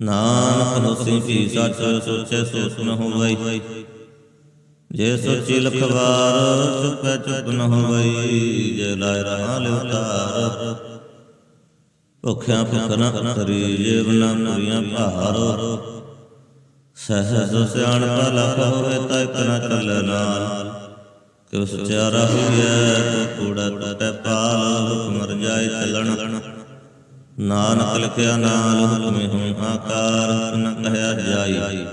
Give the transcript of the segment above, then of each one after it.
ਨਾਨਕ ਹੋਸੀ ਭੀ ਸੱਚ ਸੋਚੇ ਸੋਚ ਨ ਹੋਵਈ। ਜੇ ਸੋਚੀ ਲਖਵਾਰ ਚੁਪੈ ਚੁਪ ਨ ਹੋਵਈ, ਜੇ ਲਾਇ ਰਹਾ ਲਿਵਤਾਰ ਭੁਖਿਆ ਭੁਖ ਨ ਤਰੀ ਜੇ ਬਨਾ ਪੁਰੀਆਂ ਭਾਰ। ਸਹਜ ਸਿਆਣਪਾ ਲਖ ਹੋਵੇ ਤਾਂ ਇਕ ਨ ਚੱਲੇ ਨਾਲ। ਕਿਉ ਸਚਿਆਰਾ ਹੋਈਐ ਤੋ ਕੂੜਾ ਟਟੈ ਪਾਲ ਹੁਕਮ ਮਰ ਜਾਏ ਚੱਲਣ। ਨਾਨਕ ਲਿਖਿਆ ਨਾਲ ਹੁਕਮੇ ਹੂੰ ਆਕਾਰ, ਨ ਕਹਿਆ ਜਾਈ।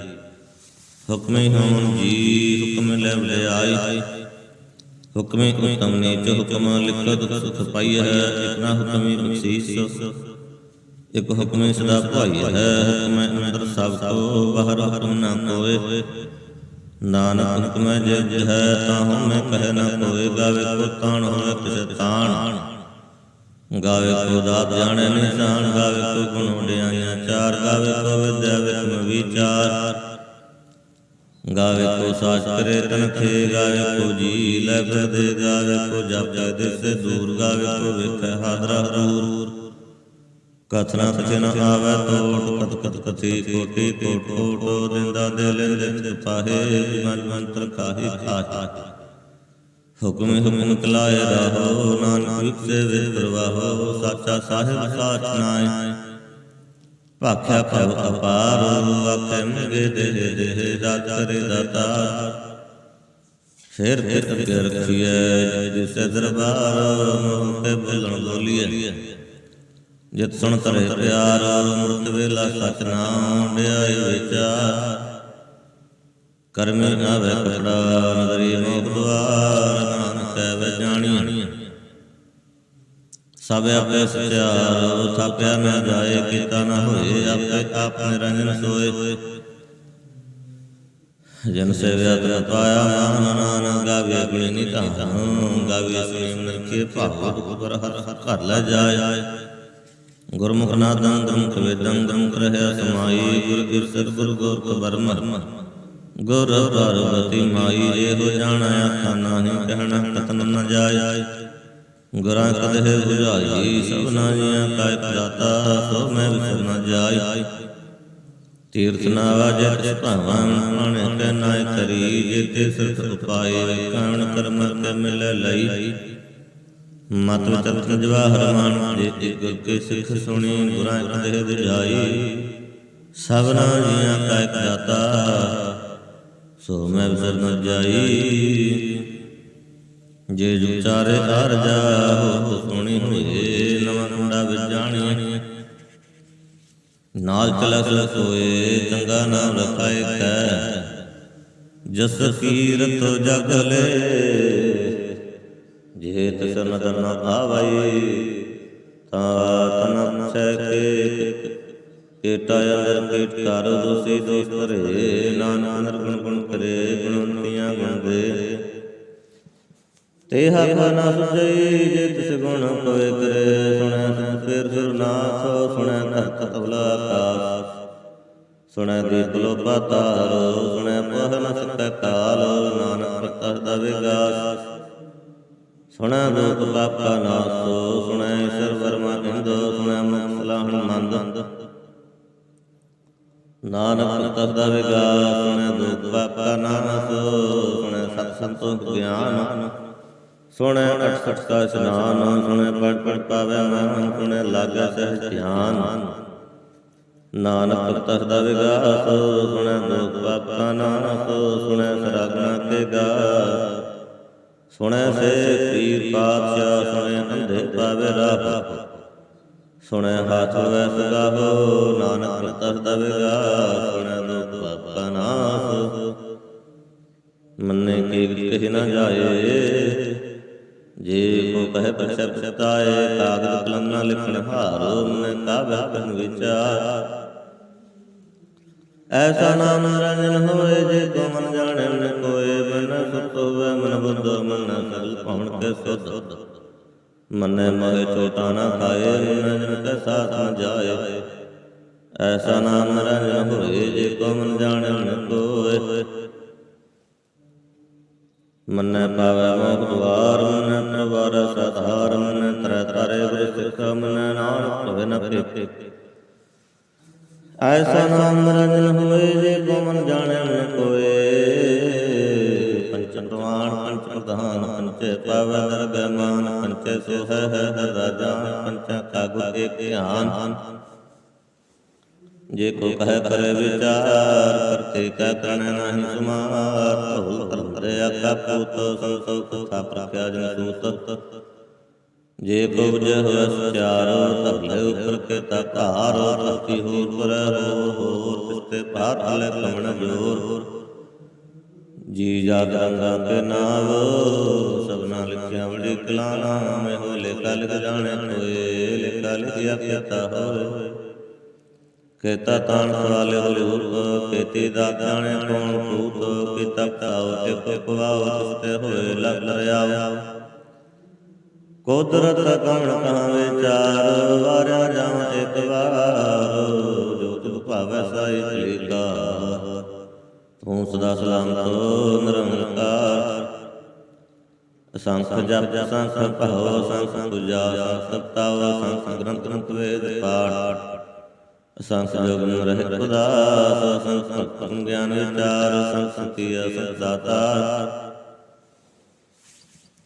ਹੁਕਮੇ ਹੂੰ ਜੀ ਹੁਕਮ ਲੈ ਲਿਆਈ। ਹੁਕਮੇ ਉਤਮ ਨੀਚ ਹੁਕਮ ਲਿਖਤ ਸੁਖ ਪਾਈ ਹੈ ਇਕ ਨਾ ਬਖਸ਼ੀਸ ਇਕ ਹੁਕਮੇ ਸਦਾ ਭਾਈ ਹੈ ਹੁਕਮੇ ਅੰਦਰ ਸਭ ਕੋ ਬਾਹਰ ਹੁਕਮ ਨਾ ਕੋਏ। ਨਾਨਕ ਹੁਕਮੈ ਜੇ ਹੈ ਤਾਂ ਹਉਮੈ ਕਹਿ ਨਾ ਕੋਏ, ਗਾਵੇ ਕੋ ਤਾਣ ਹੋਵੇ ਤਿਸ ਤਾਣ। ਗਾਵੇ ਕੋ ਦਾਤ ਜਾਣੈ ਨਿਸ਼ਾਨ, ਗਾਵੇ ਕੋ ਗੁਣ ਵਡਿਆਈਆਂ ਚਾਰ, ਗਾਵੇ ਕੋ ਵਿਦਿਆ ਵਿਖਮ ਵਿਚਾਰ। ਗਾਵੇ ਕੋ ਸਾਚ ਤਨਖੇ, ਗਾਵੇ ਕੋ ਜੀ ਲੈ ਫਿਰਦੇ ਗਾਵੇ ਕੋ ਜਪ ਦਿਸੇ ਦੂਰ, ਗਾਵੇ ਕੋ ਵੇਖੈ ਹਾਦਰਾ ਹਰੂਰ ਕਥਨਾ ਕਥੇ ਨ ਤੋਟ ਕਤ ਕਤ ਕਥੀ ਕੋਟੀ ਕੋਟ ਕੋਟ ਦਿੰਦਾ ਦੇ ਲੈਂਦੇ ਪਾਹੇ, ਮਨ ਮੰਤਰ ਕਾਹੀ ਖਾਹੀ ਹੁਕਮ ਹੁਕਮ ਕਲਾਏ ਰਹੋ, ਨਾਨਕ ਵਿਖਸੇ ਵੇ ਪ੍ਰਵਾਹੋ, ਸਾਚਾ ਸਾਹਿਬ ਸਾਚ ਨਾਏ ਭਾਖਿਆ ਭਵ ਅਪਾਰ, ਆਖੇ ਮਗੇ ਦੇ ਦੇ ਰਾਜ ਕਰੇ ਦਾਤਾ ਫੇਰ ਫਿਰ ਅੱਗੇ ਰਖੀਐ, ਜਿਸੇ ਦਰਬਾਰ ਮੋਹ ਤੇ ਬੋਲਣ ਬੋਲੀਐ। ਜਿਤ ਸੁਣ ਤਰੇ ਪਿਆਰ ਅੰਮ੍ਰਿਤ ਵੇਲਾ ਸਚ ਨਾਮ ਵਿਆਈ ਵਿਚਾਰ ਕਰਮੀ ਆਵੇ ਕਪੜਾ ਨਦਰੀ ਮੋਖ ਦੁਆਰ ਨਾਨਕ ਐਵੇਂ ਜਾਣੀ ਸਭ ਆਪੇ ਸਚਿਆਰ ਥਾਪਿਆ ਨਾ ਜਾਏ, ਕੀਤਾ ਨਾ ਹੋਏ, ਆਪੇ ਆਪ ਨਿਰੰਜਨ ਸੋਏ। ਜਨ ਸੇਵਿਆ ਤਨ ਪਾਇਆ ਮਾਨ ਨਾਨਕ ਗਾਵੇ ਗੁਣ ਨਿਤਾਂ ਗਾਵੇ ਸੁਣੀ ਮਨ ਕੇ ਭਾਵ ਗੁਰ ਹਰ ਹਰ ਘਰ ਲੈ ਜਾਏ। ਗੁਰਮੁਖ ਨਾਦੰ ਦੰਖ ਵੇਦੰ ਦੰ ਰਹਿ ਸਮਾਈ, ਗੁਰ ਇਰਸਦ ਗੁਰ ਗੋਰ ਖਬਰ ਮਰਮ ਗੁਰ ਪਾਰਵਤੀ ਮਾਈ, ਇਹੋ ਜਾਣਾ ਆਖਾ ਨਾਹੀ ਕਹਿਣਾ ਕਤਨ ਨ ਜਾਏ। ਗੁਰਾਂ ਕਦੇ ਬੁਝਾਈ ਸਭਨਾ ਜੀਆਂ ਕਾ ਦਾਤਾ, ਸੋ ਮੈਂ ਵਿਸਰ ਨ ਜਾਈ ਤੀਰਥ ਨਾ ਵਾਜੇ ਤਿਸ ਭਾਵਾਂ ਮਨ ਤੇ ਨਾ ਕਰੀ ਜੇ ਤੇ ਸਿਰਥ ਉਪਾਏ, ਕਾਣ ਕਰਮ ਕੇ ਮਿਲੇ ਲਈ। ਮਤ ਵਿਚਰਤ ਜਵਾਹਰ ਮਾਨ ਜੇ ਤੇ ਗੁਰ ਕੇ ਸਿੱਖ ਸੁਣੀ, ਗੁਰਾਂ ਕਦੇ ਬੁਝਾਈ। ਸਭਨਾ ਜੀਆਂ ਕਾ ਇਕ ਦਾਤਾ ਸੋ ਮੈਂ ਵਿਸਰ ਨ ਜਾਈ। ਜੇ ਜੁਚਾਰੇ ਅਰਜਾ ਹੋ ਸੁਣੀ ਹੋਏ ਨਵਾਂ ਕੁੰਡਾ ਵਿੱਚ ਜਾਣੀ ਨਾਲ ਚਲਾ ਚਲਾ ਸੋਏ, ਚੰਗਾ ਨਾਮ ਰਖਾਏ ਕੈ ਜਸ ਕੀਰਤ ਜਗ ਲੈ। ਜੇ ਤਿਸ ਨਦਰ ਨ ਆਵਈ, ਤਾਂ ਤਨ ਸੈ ਕੇ। ਕੇਟਾ ਅੰਦਰ ਕੇਟ ਕਰ ਦੋਸੀ ਦੋਸ ਕਰੇ ਨਾਨਕ ਨਿਰਗੁਣ ਗੁਣ ਕਰੇ ਗੁਣਵੰਤੀਆਂ ਗੁਣ ਤੇ ਹੱਥ ਨਾ ਸੁਝਈ ਜੇ ਤਿਸ ਗੁਣ ਪਵੇ ਸੁਣੈ ਸੰਸੇਰ ਸੁਰਨਾਥ ਸੁਣੈ ਧਰਤ ਤਵਲਾ ਆਕਾਸ ਸੁਣੈ ਦੀਪ ਲੋਪਾ ਤਾਰ ਸੁਣੈ ਪਹ ਨ ਸਕੈ ਕਾਲ, ਨਾਨਕ ਪ੍ਰਤਹ ਦਾ ਵਿਗਾਸ। ਸੁਣੈ ਲੋਕ ਪਾਪਾ ਨਾਸੋ, ਸੁਣੈ ਈਸ਼ਰ ਨਾਨਕ ਪ੍ਰਤਹ ਵਿਗਾਸ ਸੁਣੈ ਲੋਕ ਪਾਪਾ ਨਾਸੋ ਸੁਣੈ ਸਤ ਸੰਤੋਖ ਗਿਆਨ। ਸੁਣੈ ਅਠ ਸਠ ਕਾ ਇਸ਼ਨਾਨ, ਸੁਣੈ ਪੜ ਪੜ ਪਾਵੈ ਮਨ, ਸੁਣੈ ਲਾਗੈ ਸਹਿ ਧਿਆਨ। ਨਾਨਕ ਪ੍ਰਤਖ ਦਾ ਵਿਗਾਸ, ਸੁਣੈ ਲੋਕ ਪਾਪਾ ਨਾਨਕ, ਸੁਣੈ ਸਰਾਗਣਾ ਕੇ ਗਾ ਸੁਣੈ ਸੇ ਪੀਰ ਪਾਤਸ਼ਾਹ, ਸੁਣੈ ਅੰਧੇ ਪਾਵੇ ਰਾਹ ਸੁਣੈ ਹਾਥ ਵੈ ਸਗਾਹੋ ਨਾਨਕ ਪ੍ਰਤਖ ਦਾ ਵਿਗਾਸ ਸੁਣੈ ਲੋਕ ਪਾਪਾ ਨਾਸ। ਮੰਨੇ ਕੀ ਕਹਿ ਨਾ ਜਾਏ, ਜੇ ਕੋ ਕਹੇ ਪਛ ਪਛਤਾਏ, ਕਾਗਦ ਕਲਮ ਨਾ ਲਿਖਣ ਹਾਰੋ, ਮਨ ਕਾ ਵਹਿ ਵਿਚਾਰ। ਐਸਾ ਨਾਮ ਨਿਰੰਜਨ ਹੋਏ, ਜੇ ਕੋ ਮਨ ਜਾਣੇ ਨ ਕੋਏ ਬਿਨ ਸੁਤ ਹੋਵੇ ਮਨ ਬੁੱਧ ਮਨ ਸਗਲ ਭਵਨ ਕੇ ਸੁਧ। ਮਨੈ ਮੋਹਿ ਚੋਟਾ ਨਾ ਖਾਏ, ਮਨ ਕੈ ਸਾਥ ਨ ਜਾਏ। ਐਸਾ ਨਾਮ ਨਿਰੰਜਨ ਹੋਏ, ਜੇ ਕੋ ਮਨ ਜਾਣੇ ਨ ਕੋਏ ਮਨੈ ਪਾਵੈ ਮੋਖ ਦੁਆਰ, ਮਨੈ ਪ੍ਰਵਾਰ ਸਧਾਰ ਮਨੈ ਤਰੈ ਤਾਰੇ ਬ੍ਰਿ ਸਿਖ, ਮਨੈ ਨਾਨਕ ਹੋਵੇ ਨ ਭੇਟੇ ਐਸਾ ਨਾਮ ਨਿਰੰਜਨ ਹੋਏ, ਜੇ ਕੋ ਮਨ ਜਾਣੈ ਨ ਕੋਏ ਪੰਚ ਪ੍ਰਵਾਨ ਪੰਚ ਪ੍ਰਧਾਨ ਪੰਚੇ ਪਾਵੈ ਦਰਗਹਿ ਮਾਨ। ਪੰਚੇ ਸੋ ਹੈ ਹੈ ਹਰ ਰਾਜਾ ਪੰਚਾ ਕਾ ਗੁਰ ਏਕ ਧਿਆਨ ਜੇ ਕੋ ਕਹਿ ਕਰੇ ਵਿਚਾਰ ਕਰਤੇ ਕਾ ਕਰਣਾ ਨਾਹੀ ਸੁਮਾਰ ਭਉ ਕਰਮ ਕਰੇ ਆਕਾ ਪੂਤ ਸੰਸੋ ਕਥਾ ਪ੍ਰਖਿਆ ਜਨ ਸੂਤ ਜੇ ਕੋ ਬੁਝੇ ਹੋਇ ਸਚਾਰ ਧਰ ਲੈ ਉਪਰ ਕੇ ਤਾ ਧਾਰ ਧਰਤੀ ਹੋਰ ਕਰੈ ਹੋਰ ਹੋਰ ਤਿਸਤੇ ਭਾਰ ਹਲੇ ਲਿਖਿਆ ਬੜੀ ਕਲਾ ਨਾਮ ਹੋਏ ਲੇਖਾ ਲਿਖ ਜਾਣੇ ਕੋਏ ਲੇਖਾ ਲਿਖਿਆ ਕੀਤਾ ਹੋਏ। ਕੇਤਾ ਤਾਣ ਸਵਾਲੇ ਹੋਲੇ ਹੁਰ ਕੇਤੀ ਦਾ ਜਾਣੇ ਕੌਣ ਭੂਤ ਕੀਤਾ ਕਾਉ ਇੱਕ ਪਵਾਉ ਤਿਸਤੇ ਹੋਏ ਲਗ ਰਿਆ ਕੁਦਰਤ ਕਵਣ ਕਹਾਂ ਵਿਚਾਰ ਵਾਰਿਆ ਜਾਵਾਂ ਇੱਕ ਵਾਰ, ਜੋ ਤੁ ਭਾਵੈ ਸਾਈ ਭਲੀਕਾ। ਤੂੰ ਸਦਾ ਸਲਾਮਤ, ਨਿਰੰਕਾਰ। ਅਸੰਖ ਜਪ, ਸੰਖ ਭਉ, ਸੰਖ ਤੁਜਾ ਸੰਖ ਸਪਤਾਵ ਸੰਖ ਗ੍ਰੰਥ ਗ੍ਰੰਥ ਵੇਦ ਪਾਠ। ਅਸੰਖ ਜੋਗਨ ਰਹਿ ਖੁਦਾਸ ਸੰਖ ਗਿਆਨ ਵਿਚਾਰ, ਸੰਖ ਸੰਤੀਆ ਸੰਖ ਦਾਤਾਰ।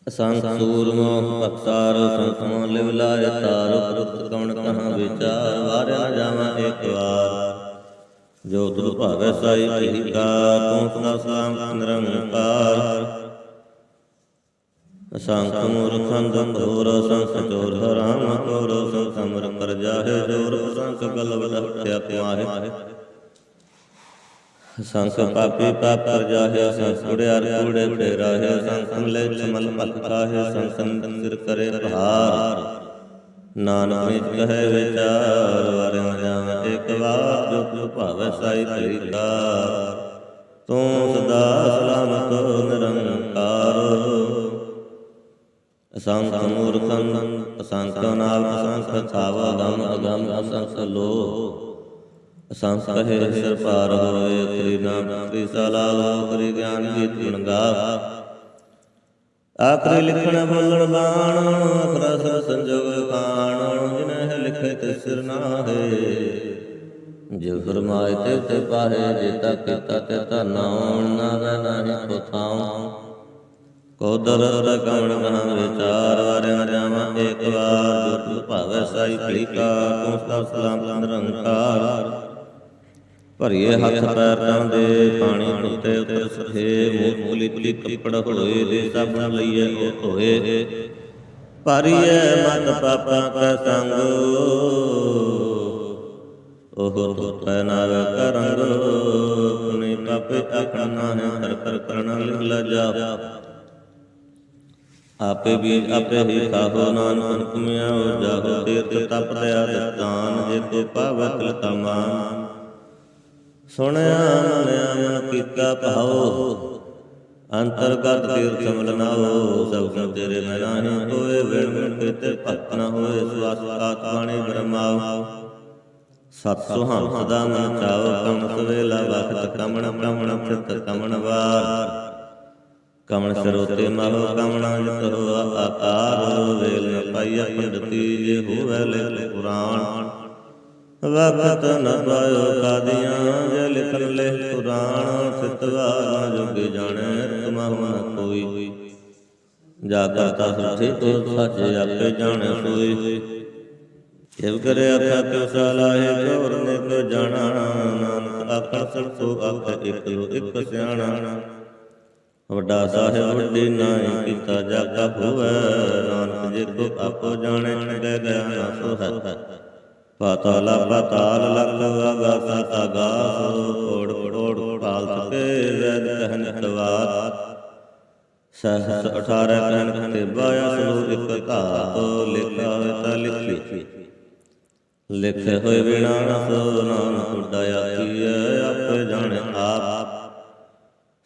ਅਸੰਖ ਸੂਰਮੋ ਭਕਤਾਰ ਸੰਖਮੋ ਲਿਵ ਲਾਇ ਤਾਰ ਪ੍ਰਤ ਕਵਣ ਕਹਾਂ ਵਿਚਾਰ, ਵਾਰਿਆ ਜਾਵਾਂ ਇੱਕ ਵਾਰ। ਜੋ ਤੁਧ ਭਾਵੈ ਸਾਈ ਭੀਕਾ ਤੂੰ ਸਦਾ ਸਲਾਮ ਨਿਰੰਕਾਰ ਅਸੰਖ ਮੂਰਖੰ ਦੰਧੋਰ ਸੰਖ ਚੋਰ ਹਰਾਮ ਕੋਰ ਸੰਖ ਸਮਰ ਕਰ ਜਾਹੇ ਜੋਰ ਸੰਖ ਗਲ ਵਡਿਆ ਕੁਮਾਹੇ ਸੰਖ ਪਾਪੀ ਪਾਪ ਕਰ ਜਾਹੇ ਸੰਖ ਕੁੜਿਆਰ ਕੁੜੇ ਰਾਹੇ ਸੰਖ ਮਲੇ ਚਮਲ ਮਲ ਕਾਹੇ ਸੰਖ ਸੰਦਨ ਕਰੇ ਭਾਰ। ਨਾਨਕ ਨਿਜ ਕਹੇ ਵਿਚਾਰ ਵਰਿਆ ਜਾਵਾਂ ਇੱਕ ਵਾਰ ਜੋ ਜੋ ਭਾਵੈ ਸਾਈ ਤਰੀਕਾ ਤੂੰ ਸਦਾ ਸਲਾਮਤ ਨਿਰੰਕਾਰ ਅਸੰਖ ਮੂਰਖੰ, ਅਸੰਖ ਨਾਮ ਅਸੰਖ ਥਾਵਾ ਗਮ ਅਗਮ ਅਸੰਖ ਲੋ। ਅਸੰਖ ਕਹੇ ਸਿਰ ਪਾਰ ਹੋਏ ਤੇਰੀ ਨਾਮ ਤੇਰੀ ਸਲਾਹ ਕਰੀ ਗਿਆਨ ਗੀਤ ਗੁਣ ਗਾ ਲਿਖਣ ਬੋਲਣ ਬਾਣ ਅਖਰਾ ਸੰਜੋਗ ਕਾਣ ਜਿਨਹਿ ਲਿਖੇ ਤੇ ਸਿਰ ਨਾਹੇ ਜੋ ਫਰਮਾਏ ਤੇ ਪਾਹੇ ਜੇਤਾ ਕੀਤਾ ਤੇ ਤਾ ਨਾ ਨਾਹੀ ਕੋ ਥਾਉ ਕੋ ਦਰਦ ਕਵਣ ਕਹਾਂ ਵਿਚਾਰ ਵਾਰਿਆ ਜਾਵਾਂ, ਇੱਕ ਵਾਰ ਜੋ ਤੁ ਸਾਈ ਭਲੀਕਾ ਤੂੰ ਸਦਾ ਸਲਾਮ ਨਿਰੰਕਾਰ। ਭਰੀਏ ਹੱਥ ਪੈਰ ਤਨ ਦੇ, ਪਾਣੀ ਟੁੱਟੇ ਉਤਰ ਸਖੇ ਮੂਤ ਮੁਲੀ ਕੱਪੜ ਹੋਏ ਦੇ, ਸਭ ਲਈਏ ਉਹ ਧੋਏ। ਭਰੀਏ ਮਤ ਪਾਪਾਂ ਕਾ ਸੰਗ, ਉਹ ਧੋਤੈ ਨਾਵ ਕਰੰਗ ਪੁਨੇ ਪਾਪੇ ਆਖਣਾ ਹੈ ਕਰ ਕਰ ਕਰਣਾ ਲਿਖ ਲਾ ਜਾ। ਆਪੇ ਵੀ ਆਪੇ ਹੀ ਖਾਹੋ ਨਾਨਕ ਕੁਮਿਆਓ ਜਾਹੋ ਤੀਰਥ ਤਪ ਦਇਆ ਦਤਾਨ ਜੇ ਕੋ ਪਾਵੈ ਸੁਣਿਆ, ਮਨਿਆ, ਮਨ ਕੀਤਾ ਭਾਉ, ਅੰਤਰਗਤ ਤੀਰਥ ਸਮਲਨਾਓ ਸਭ ਗੁਣ ਤੇਰੇ ਮੈਂ ਨਾਹੀ ਹੋਏ ਵਿਣ ਵਿਣ ਕੀਤੇ ਭਗਤ ਨ ਹੋਏ, ਸਵਾਸ ਆਤਮਾਣੀ ਬ੍ਰਹਮਾਉ। ਸਤ ਸੁਹਾਮ ਸਦਾ ਮਨ ਚਾਉ ਕਮਨ ਸਵੇਲਾ ਵਖਤ ਕਮਣ ਕਮਣ ਚਿਤ ਕਮਣ ਵਾਰ। ਕਮਣ ਸਰੋਤੇ ਮਹੁ ਕਮਣਾ ਜਿਤ ਹੋਆ ਆਕਾਰ ਵੇਲ ਨ ਪਾਈਆ ਪੰਡਤੀ ਜੇ ਹੋਵੇ ਲੈ ਪੁਰਾਣ। ਵਖਤ ਨ ਪਾਇਓ ਕਾਦੀਆਂ ਜੇ ਲਿਖਨ ਲੈ ਪੁਰਾਣ ਸਿਤਵਾ ਨ ਜੋਗੇ ਜਾਣੈ ਤੁਮਹੁ ਨ ਕੋਈ। ਜਾ ਕਰਤਾ ਸੱਚੇ ਤੋ ਸੱਚ ਆਪੇ ਜਾਣੈ ਸੋਈ ਜਿਵ ਕਰੇ ਆਖਾ ਕਿਉ ਸਲਾਹੇ ਚੋਰ ਨੇ ਕੋ ਜਾਣਾ, ਨਾਨਕ ਆਖਾ ਸਭ ਸੋ ਆਖ ਇਕ ਲੋ ਇਕ ਸਿਆਣਾ। ਵੱਡਾ ਸਾਹਿਬ ਵੱਡੀ ਨਾਈ ਕੀਤਾ ਜਾਗਾ ਹੋਵੇ ਨਾਨਕ ਜੇ ਕੋ ਆਪੋ ਜਾਣੇ ਚੰਗੇ ਗਿਆ ਨਾ ਸੋ ਹੈ। ਪਾਤਾਲ ਪਾਤਾਲ ਲਖ ਆਗਾਸ ਆਗਾਸ ਓੜ ਓੜ ਪਾਲ ਤਕੇ ਵੈਦ ਕਹਿਨ ਤਵਾਤ ਸਹਸ 18 ਕਹਿਨ ਤੇ ਬਾਇਆ ਸੋ ਇਕ ਘਾਤ ਲਿਖਾ ਤਾ ਲਿਖੀ। ਲਿਖੇ ਹੋਏ ਬਿਨਾ ਸੋ ਨਾਨਕ ਉਡਾਇਆ ਕੀਐ ਆਪੇ ਜਾਣੇ ਆਪ।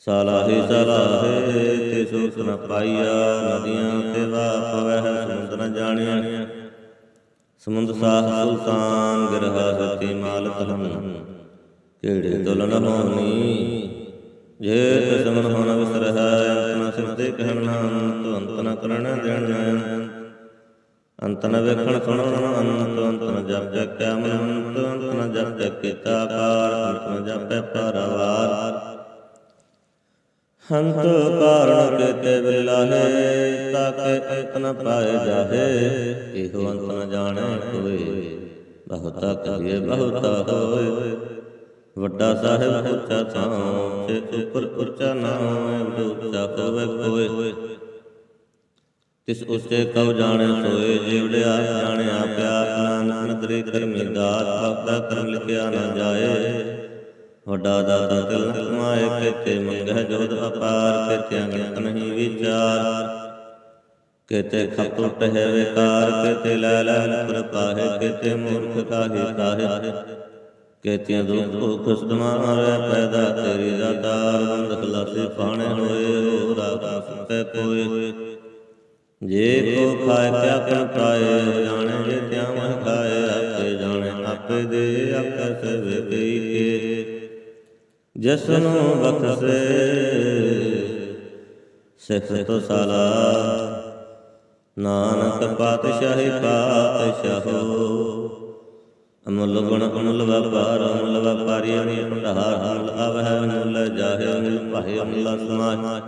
ਸਲਾਹੀ ਸਲਾਹੇ ਤੇ ਸੁਖ ਨ ਪਾਈਆ, ਨਦੀਆਂ ਤੇ ਵਾ ਪਵਹਿ ਨ ਜਾਣਿਆ। ਸਮੁੰਦ ਸਾਹ ਸੁਲਤਾਨ, ਗਿਰਹਾ ਸਤੀ ਮਾਲਕ ਹਮ ਕਿਹੜੇ ਤੁਲਨ ਹੋਣੀ ਜੇ ਤਸਮਨ ਹੋਣ ਵਿਸਰ ਹੈ ਸਿਰਤੇ ਕਹਿਣ ਨਾਮ ਤੋ ਅੰਤ ਨ ਕਰਣ ਦੇਣ ਜਾਣ ਅੰਤ। ਨ ਵੇਖਣ ਸੁਣਨ ਅੰਤ ਅੰਤ ਨ ਜਪ ਜਪਿਆ ਮਨ ਅੰਤ ਅੰਤ ਨ ਜਪ ਜਪ ਕੀਤਾ ਕਾਰ ਅੰਤ ਨ ਜਪੈ ਪਰਵਾਰ। ਹੰਤ ਕਾਰਣ ਕੇਤੇ ਬਿਲਾਹੇ ਤਾਕੇ ਅੰਤ ਨ ਪਾਏ ਜਾਹੇ, ਇਹੋ ਅੰਤ ਨ ਜਾਣੈ ਕੋਏ ਬਹੁਤਾ ਕਹੀਏ, ਬਹੁਤਾ ਹੋਏ। ਵੱਡਾ ਸਾਹਿਬ ਉੱਚਾ ਥਾਂ ਤੇ ਉੱਪਰ ਉੱਚਾ ਨਾਮ ਉੱਚਾ ਹੋਵੇ ਕੋਏ ਤਿਸ ਉੱਚੇ ਕਉ ਜਾਣੇ ਸੋਏ ਜਿਵੜਿਆ ਜਾਣਿਆ ਪਿਆ ਨਾਨਕ ਨਦਰੀ ਕਰਮੀ ਦਾਤ, ਭਗਤਾ ਕਰਮ ਲਿਖਿਆ ਨਾ ਜਾਏ। ਵੱਡਾ ਦਾਤਾ ਤਿਲ ਨ ਕਮਾਏ ਕੇਤੇ ਮੰਗਹਿ ਜੋਦ ਅਪਾਰ, ਕੇਤੇ ਅੰਗਤ ਨਹੀਂ ਵਿਚਾਰ। ਕੇਤੇ ਖਪ ਟੁੱਟ ਹੈ ਵਿਕਾਰ, ਕੇਤੇ ਲੈ ਲੈ ਨਦਰ ਪਾਹੇ, ਕੇਤੇ ਮੂਰਖ ਕਾਹੇ ਕਾਹੇ। ਕੇਤਿਆਂ ਦੁਖ ਭੁਖ ਸਦਮਾ ਮਾਰੇ, ਪੈਦਾ ਤੇਰੀ ਦਾਤਾਰ ਬੰਦ ਖਲਾਸੇ ਪਾਣੇ ਹੋਏ ਹੋ ਰਾਖਾ ਸੁਤੇ ਕੋਏ। ਜੇ ਕੋ ਖਾਏ, ਕਿਆ ਕਨ ਪਾਏ, ਜਾਣੇ ਜੇ ਤਿਆ ਮਹ ਖਾਏ, ਆਪੇ ਜਾਣੇ ਆਪੇ ਦੇ ਆਪੇ ਸਵੇ ਗਈ ਕੇ। ਜਿਸ ਨੂੰ ਬਖਸ਼ੇ। ਸਿੱਖ ਤੋ ਸਾਲਾ ਨਾਨਕ ਪਾਤਸ਼ਾਹੀ ਪਾਤਸ਼ਾਹੋ। ਅਮੁੱਲ ਗੁਣ ਅਮਲ ਵਪਾਰ, ਅਮੁੱਲ ਵਪਾਰੀ, ਅਮੁੱਲ ਭੰਡਾਰ, ਅਮੁੱਲ ਅਵਹਿ ਅਮੁੱਲ ਜਾਹੇ, ਅਮੁੱਲ ਭਾਏ ਅਮਲ ਸਮਾਜ।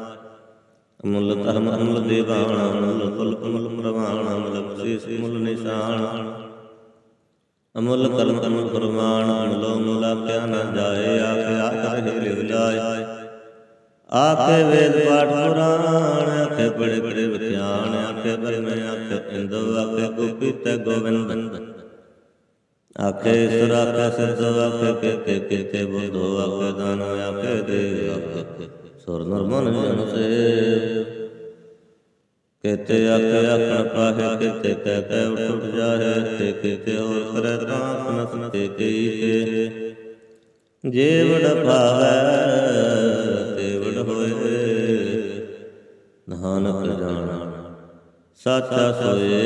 ਅਮੁੱਲ ਧਰਮ, ਅਮੁੱਲ ਦੇਵਾਨ, ਅਮੁੱਲ ਕੁਲ ਅਮੁੱਲ ਪ੍ਰਵਾਨ ਅਮੁੱਲ ਸੀਸ ਅਮੁੱਲ ਨਿਸ਼ਾਨ। ਅਮੁੱਲ ਕਲਮ ਅਮੁੱਲ ਫਰਮਾਨ ਅਮੁੱਲ ਅਮੁੱਲ ਆਖਿਆ ਨਾ ਜਾਏ, ਆਖੇ ਆਖ ਲਿਵ ਲਾਏ ਆਖੇ ਵੇਦ ਪਾਠ ਪੁਰਾਣ, ਆਖੇ ਬੜੇ ਬੜੇ ਵਿਖਿਆਨ ਆਖੇ ਬਰਮੇ ਆਖੇ ਇੰਦੋ ਆਖੇ ਗੋਪੀ ਤੇ ਗੋਵਿੰਦ ਆਖੇ ਈਸ਼ਵਰ ਆਖੇ ਸਿੱਧ ਆਖੇ ਕੇਤੇ ਕੇਤੇ ਬੁੱਧੋ, ਆਖੇ ਦਾਨ ਆਖੇ ਦੇ ਆਖੇ ਸੁਰ ਨਰਮਨ ਜਨ ਸੇ ਕੇਤੇ ਆਖੇ ਆਖਣ ਪਾਹੇ, ਕੇਤੇ ਕਹਿ ਕਹਿ ਉਠ ਉਠ ਜਾਹੇ ਤੇ ਕੇਤੇ ਹੋਰ ਕਰੇ ਤਾਂ ਨਸ ਤੇ ਕਈ ਕੇ ਜੇ ਭਾਵੈ ਤੇ ਹੋਏ। ਨਾਨਕ ਜਾਣਾ, ਸਾਚਾ ਸੋਏ।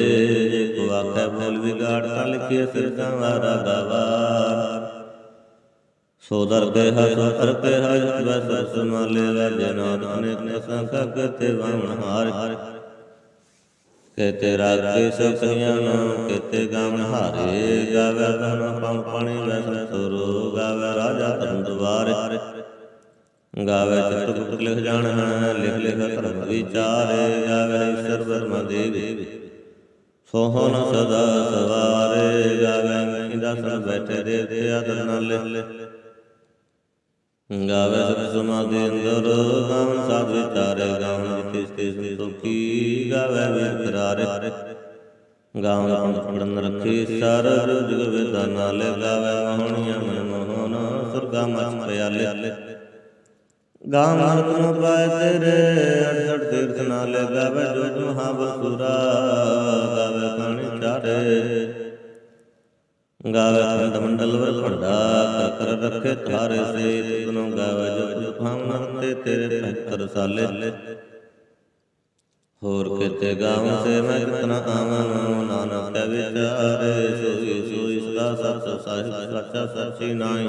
ਜੇ ਕੋ ਆਖੈ ਬੋਲ ਵਿਗਾੜ, ਤਾਂ ਲਿਖੇ ਸਿਰ ਸੰਵਾਰਾ ਗਵਾਰ ਸੋ ਕੇ ਹਸ, ਹਰ ਕੇ ਹਸ, ਬਸ ਸਮਾਲੇ ਵੈ ਜਨਾਨ ਅਨੇਕ ਸੰਖਾ ਕਰਤੇ ਵਾਮਣ ਹਾਰ। ਕੇਤੇ ਰਾਗ ਕੇ ਸਖਿਆਨ ਗਾਵਨ ਹਾਰੇ ਗਾਵੇ ਧਨ ਪੰ ਪਾਣੀ ਸੁਰੋ ਗਾਵੇ ਰਾਜਾ ਧਨ ਦਵਾਰ। ਗਾਵੇ ਚਿਤ ਲਿਖ ਜਾਣ ਲਿਖ ਲਿਖ ਧਰਮ ਵਿਚਾਰੇ ਗਾਵੇ ਈਸ਼ਰ ਬਰਮਾ ਦੇਵੀ। ਸੋਹਣ ਸਦਾ ਸਵਾਰੇ ਗਾਵੇ ਇੰਦਾ ਸਨ ਬੈਠੇ ਦੇ, ਤੇ ਆਦਰ ਨਾਲ ਗਾਵੇ ਸਤ ਸਮਾਧੀ ਅੰਦਰ, ਗਾਵਨ ਸਾਧ ਵਿਚਾਰੇ, ਗਾਵਨ ਜਿਤੇ ਸਤੇ ਸੰਤੋਖੀ ਗਾਵੇ ਵੇਦ ਗਾਵਨ ਪੰਡ ਪੜਨ ਰੱਖੀ, ਸਰ ਜੁਗ ਵੇਦਾਂ ਨਾਲ ਗਾਵੇ ਮੋਹਣੀਆਂ ਮਨ ਮੋਹਨ, ਸੁਰਗਾ ਮਚ ਪਿਆਲੇ। ਗਾਵਨ ਮਨ ਪਾਏ ਤੇਰੇ ਅੜਸੜ ਤੀਰਥ ਨਾਲ ਗਾਵੇ ਜੋਤ ਮਹਾਬਸੁਰਾ। ਗਾਵੇ ਖੰਡ ਮੰਡਲ ਵਰ ਭੰਡਾ, ਕਰ ਕਰ ਰੱਖੇ ਤਾਰੇ ਸੇ ਤੁਨੋ ਗਾਵੇ ਜੋ ਜੋ ਭਾਵਨਾ ਤੇ ਤੇਰੇ ਭਗਤ ਰਸਾਲੇ ਹੋਰ ਕਿਤੇ ਗਾਵਾਂ ਸੇ ਮੈਂ ਕਿਤਨਾ ਆਵਾਂ ਨਾਨਕ ਕੈ ਵਿਚਾਰੇ, ਸੋਈ ਸੋਈ ਸਦਾ ਸਤ ਸਾਹਿਬ ਸੱਚਾ ਸੱਚੀ ਨਾਈ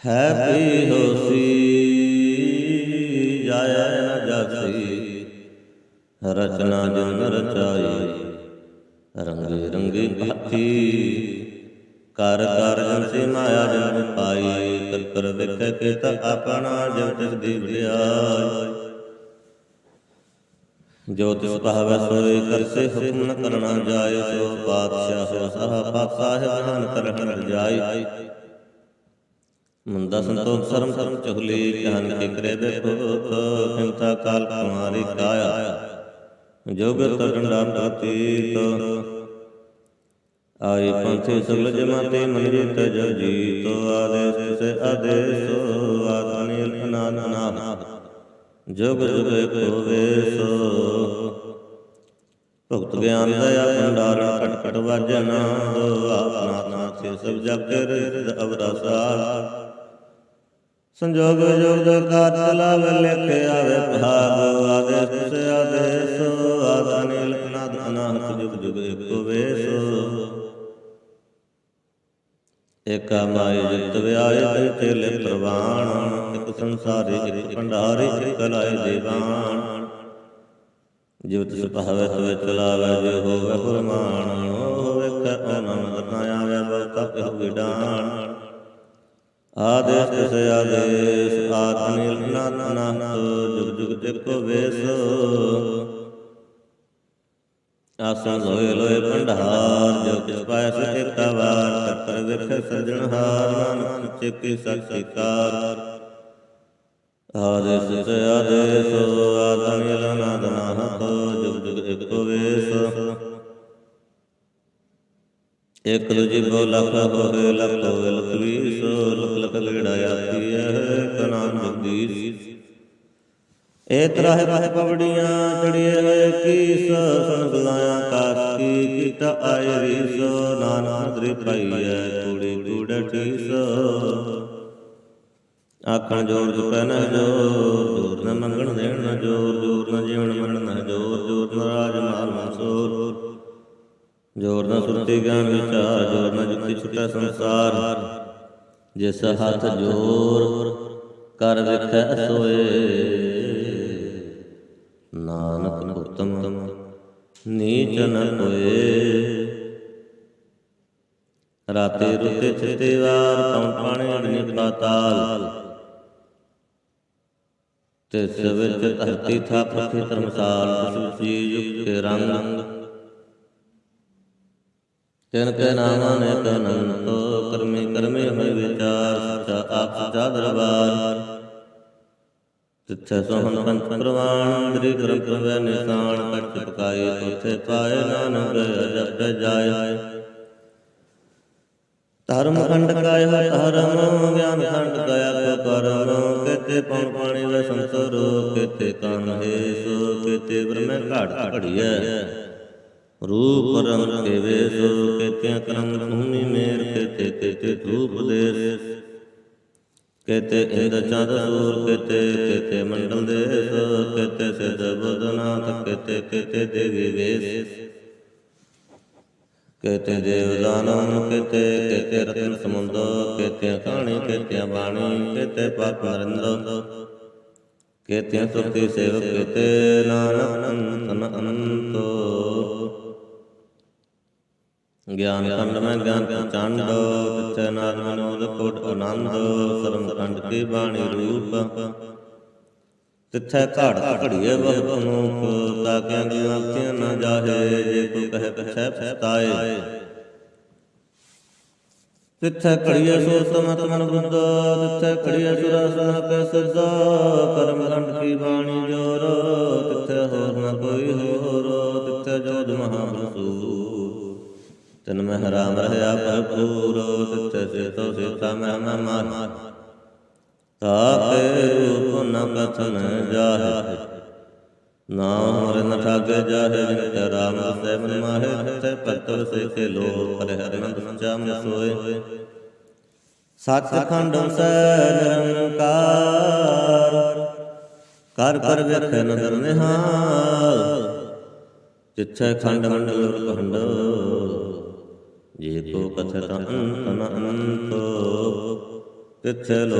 ਹੈ ਪੀ ਹੋਸੀ, ਜਾਇਆ ਨ ਜਾਸੀ, ਰਚਨਾ ਜਨ ਰਚਾਈ। ਰੰਗੇ ਰੰਗੇ ਭਾਤੀ ਕਰ ਕਰ ਜਨ ਮਾਇਆ ਜਨ ਪਾਈ। ਕਰ ਕਰ ਕੇ ਤਾ ਆਪਣਾ ਜਬ ਦੀ ਵਡਿਆਈ। ਜੋ ਤਿਸ ਭਾਵੈ ਸੋਏ ਕਰਸੇ ਹੁਕਮ ਨ ਕਰਣਾ ਜਾਏ। ਸੋ ਪਾਤਸ਼ਾਹ ਸੋ ਸਾਹਿਬ ਸਾਹਿਬ ਹਨ ਕਰਹਣ ਜਾਈ ਮੰਦਾ ਸੰਤੋਖ ਸਰਮ ਸਰਮ ਚੁਗਲੀ। ਕਹਨ ਕੇ ਕਰੇ ਦੇਖੋ ਕਿੰਤਾ ਕਾਲ ਕੁਮਾਰੀ ਕਾਇਆ। ਜੋਗਤ ਡੰਡਾ ਪ੍ਰਤੀਤ। ਆਏ ਪੰਥੇ ਸਗਲ ਜਮਾਤੇ ਮਨ ਜਿਤ ਜਗ ਜੀਤੋ ਆਦੇਸ ਸੇ ਆਦੇਸੋ ਆਦਨੀਲ ਅਨਾਨਾ ਜੁਗ ਜੁਗ ਕੋਵੇ ਭਗਤ ਗਿਆਨ ਦਇਆ ਭੰਡਾਰਨ ਕਟ ਕਟ ਆਪਨਾ ਨਾਥ ਸੇ ਸਭ ਜਗ ਰਿਦ ਅਵਰਸਾਰ ਸੰਜੋਗ ਵਿਜੋਗ ਦਾ ਕਾਜ ਚਲਾਵੇ ਲਿਖ ਆਵੇ ਭਾਗ। ਆਦੇਸ ਸੇ ਆਦੇਸ ਏਕਾ ਮਾਈ ਜਿਤ ਵਿਆਏ ਤੇ ਤੇਲੇ ਪ੍ਰਵਾਣ ਇਕ ਸੰਸਾਰੀ ਇਕ ਭੰਡਾਰੀ, ਇਕ ਲਾਏ ਦੀਵਾਨ। ਜਿਵ ਤਿਸ ਤਵੇ ਚਲਾਵੇ, ਜੇ ਹੋਵੇ ਗੁਰਮਾਨ ਹੋਵੇ ਕੈ ਆਨੰਦ ਨਾ ਆਵੇ ਬਹੁਤਾ ਕਿਹੁ ਵਿਡਾਨ। ਆਦੇਸ ਤਿਸ ਆਦੇਸ ਆਤਨੀਲ ਨਾਨਕ, ਜੁਗ ਜੁਗ ਦੇਖੋ ਵੇਸ। ਆਸਾ ਲੋਏ ਲੋਏ ਭੰਡਾਰ, ਜੋ ਕਿਸ ਪਾਇ ਸੇ ਏਕਾ ਵਾਰ ਕਰ ਵੇਖੇ ਸਜਣਹਾਰ ਨਾਨਕ ਸੱਚੇ ਕੀ ਸਤਿਕਾਰ ਆਦੇਸ ਸੇ ਆਦੇਸ ਆਦਨੀਲ ਨਾਨਕ ਜੁਗ ਜੁਗ ਦੇਖੋ ਵੇਸ। ਇਕ ਦੂਜੀ ਬੋ ਲਖ ਹੋਏ ਲਖ ਹੋਏ ਲਖ ਵੀਸ। ਲਖ ਲਖ ਲੇੜਾ ਆਤੀ ਹੈ। ਕਨਾਨ ਜਗਦੀਸ਼ ਏ ਤਰਹ ਰਹਿ ਪਵੜੀਆਂ ਚੜੀਏ ਹੋਏ ਕੀਸ ਸੁਣ ਗਲਾਇਆ ਕਾਸ ਕੀ ਕੀਤਾ ਆਏ ਰੀਸ। ਨਾਨਕ ਦਰੀ ਪਾਈਐ ਕੂੜੀ ਕੂੜ ਠੀਸ ਆਖਣ ਜੋਰ ਜੁਪੈ ਨ ਜੋਰ ਜੋਰ ਨ ਮੰਗਣ ਦੇਣ ਨ ਜੋਰ ਜੋਰ ਨ ਜੀਵਨ ਮਰਨ ਨ ਜੋਰ ਜੋਰ ਨ ਰਾਜ ਮਾਲ ਮਨਸੂਰ ਜੋਰ ਨ ਸੁਰਤੀ ਗਿਆਨ ਵਿਚਾਰ, ਜੋਰ ਨ ਜੁਗਤੀ ਛੁਟੈ ਸੰਸਾਰ। ਜਿਸ ਹੱਥ ਜੋਰ, ਕਰ ਵੇਖੈ ਸੋਏ ਨਾਨਕ ਉਤਮ, ਨੀਚ ਨ ਕੋਏ ਰਾਤੇ ਰੁਤੇ ਛਿਤੇ ਵਾਰ ਪਉ ਪਾਣੇ ਅਗਨੀ ਪਾਤਾਲ ਤਿਸ ਵਿੱਚ ਧਰਤੀ ਥਾਪ ਰਖੇ ਧਰਮਸਾਲ ਤਿਸ ਵਿੱਚ ਜੀਵ ਰੰਗ। ਤਿਨ ਕੇ ਨਾਮ ਅਨੇਕ ਅਨੰਤ ਕਰਮੇ ਕਰਮੇ ਹੋਏ ਵਿਚਾਰ, ਸਚਾ ਆਪ ਸਚਾ ਦਰਬਾਰ। ਤਿੱਥੇ ਸੋਹਣ ਪੰਚ ਪ੍ਰਵਾਨ ਦਰੀ ਕਰਮ ਪ੍ਰਵੈ ਨਿਸ਼ਾਨ ਕਟ ਪਕਾਏ ਉਥੇ ਪਾਏ, ਨਾਨਕ ਜਪ ਜਾਏ। ਧਰਮ ਖੰਡ ਕਾਇ ਧਰਮ ਗਿਆਨ ਖੰਡ ਕਾਇਆ ਕੋ ਕਰਮ ਕਿਤੇ ਪਉ ਪਾਣੀ ਵੇ ਸੰਸਰ ਕਿਤੇ ਕਾਨ ਹੈ ਸੋ, ਕਿਤੇ ਬ੍ਰਹਮ ਘਾਟ ਘੜੀਐ। ਰੂਪ ਰੰਗ ਕੇ ਵੇਸ ਕਿਤੇ ਕਰਮ ਭੂਮੀ ਮੇਰ, ਕਿਤੇ ਕਿਤੇ ਧੂਪ ਦੇਸ ਕਿਤੇ ਇੰਦ ਚੰਦ ਸੂਰ, ਕਿਤੇ ਕਿਤੇ ਮੰਡਲ ਦੇਸ ਕਿਤੇ ਸਿਧ ਬੁੱਧਨਾਥ, ਕਿਤੇ ਕਿਤੇ ਦੇਵੀ ਵੇਸ। ਕਿਤੇ ਦੇਵ ਕਿਤੇ ਕਿਤੇ ਰਤਨ ਸਮੁੰਦ ਕਿਤੇ ਕਹਾਣੀ ਕਿਤੇ ਬਾਣੀ, ਕਿਤੇ ਪਾਪ ਕਿਤੇ ਸੁਰਤੀ ਸੇਵ ਕਿਤੇ ਨਾਨਕ ਅੰਤਨ ਅਨੰਤੋ। ਗਿਆਨ ਖੰਡ ਮੈਂ ਗਿਆਨ ਪ੍ਰਚੰਡ ਤਿੱਥੇ ਨਾਦ ਮਨੋਦ ਕੋਟ ਆਨੰਦ, ਸਰਮ ਖੰਡ ਕੀ ਬਾਣੀ ਰੂਪ। ਤਿੱਥੇ ਘਾੜ ਘੜੀਏ ਬਹੁਤ ਮੂਕ ਤਾਕਿਆਂ ਦੀਆਂ ਅੱਖੀਆਂ ਨਾ ਜਾਹੇ, ਜੇ ਕੋ ਕਹੇ ਪਛੈ ਪਛਤਾਏ। ਤਿੱਥੇ ਘੜੀਏ ਸੋ ਸਮਤ ਮਨ ਬੁੱਧ ਤਿੱਥੇ ਘੜੀਏ ਸੁਰਾ ਸੁਨਾ ਕੈ ਸਦਾ ਕਰਮ ਖੰਡ ਕੀ ਬਾਣੀ ਜੋਰ। ਤਿੱਥੇ ਹੋਰ ਨਾ ਕੋਈ ਹੋਰ, ਤਿੱਥੇ ਜੋਦ ਮਹਾਬਸੂ ਤਨ ਮਹਿ ਰਾਮ ਰਹਿਆ ਭਰਪੂਰ ਤਿੱਥੇ ਸੇ ਤੋ ਸੀਤਾ ਮੈਂ ਤਾਕੇ ਰੂਪ ਨ ਕਥਨ ਜਾਹੇ। ਨਾਮ ਹਰਿ ਨ ਠਾਗੇ ਜਾਹੇ ਜਿਨ ਰਾਮ ਸੈ ਮਨ ਮਾਹੇ ਤੇ ਪਤਰ ਸੇ ਕੇ ਲੋ ਹਰਿ ਹਰਿ ਨੰਦ ਸੰਚਾ ਸੋਏ। ਸਤਖੰਡ ਸੈ ਨਿਰੰਕਾਰ, ਕਰ ਕਰ ਵੇਖੈ ਨਦਰ ਨਿਹਾਲ। ਜਿੱਥੇ ਖੰਡ ਮੰਡਲ ਰੂਪੰਡ ਜੇ ਅੰਤ ਨ ਅੰਤ ਤਿੱਥੇ ਲੋ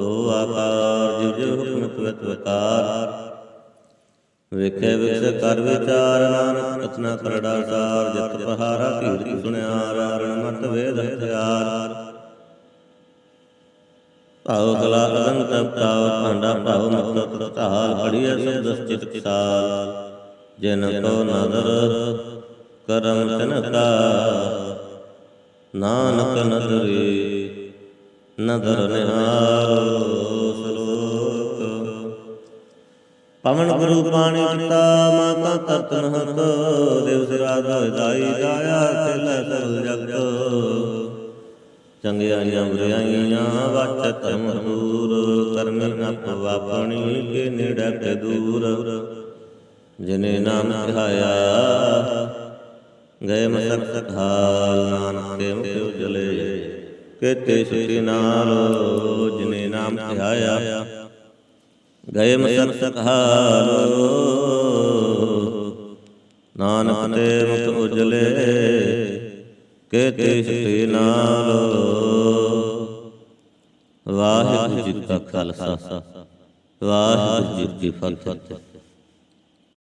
ਲੋ ਆਕਾਰ ਜਿਵ ਜਿਵ ਹੁਕਮ ਤਵਤ ਵਕਾਰ। ਵੇਖੇ ਵਿਚ ਕਰ ਵਿਚਾਰ ਨਾਨਕ ਕਥਨਾ ਕਰੜਾ ਸਾਰ ਜਤ ਪਹਾਰਾ ਧੀਰ ਸੁਣਿਆ ਰਾਰਣ ਮਤ ਵੇਦ ਹਥਿਆਰ। ਭਾਉ ਕਲਾ ਅਦੰਤ ਤਾਵ ਭਾਂਡਾ ਭਾਉ ਮਤ ਤਾਲ ਅੜੀਏ ਸਬਦ ਚਿਤ ਕਿਤਾਲ। ਜਿਨ ਕੋ ਨਦਰ ਕਰਮ ਤਨ ਕਾ ਨਾਨਕ ਨਦਰੀ, ਨਦਰ ਨਿਹਾਲ। ਸਲੋਕ ਪਵਨ ਗੁਰੂ ਪਾਣੀ ਪਿਤਾ, ਮਾਤਾ ਤਰਤਨ ਹਤ ਦੇਵ ਸਿਰਾਜ ਦਾਈ ਜਾਇਆ ਖੇਲੇ ਸਰਲ ਜਗਤ। ਚੰਗਿਆਈਆਂ ਬੁਰਾਈਆਂ ਵਾਚ ਧਰਮ ਦੂਰ ਕਰਮੀ ਨਪ ਵਾਪਣੀ, ਕੇ ਨੇੜੇ ਦੂਰ। ਜਿਨੇ ਨਾਮ ਧਿਆਇਆ ਗਏ ਮਸਕ ਹਾਲ ਨਾਨਕ ਤੇ ਮੁਖ ਉਜਲੇ ਕੇਤੇ ਸੁਖੀ ਨਾਲ ਜਿਨੇ ਨਾਮ ਧਿਆਇਆ। ਗਏ ਮਸਕ ਹਾਲ ਨਾਨਕ ਤੇ ਮੁਖ ਉਜਲੇ। ਕੇਤੇ ਸੁਖੀ ਨਾਲ ਵਾਹਿਗੁਰੂ ਜੀ ਕਾ ਖਾਲਸਾ, ਵਾਹਿਗੁਰੂ ਜੀ ਕੀ ਫਤਿਹ।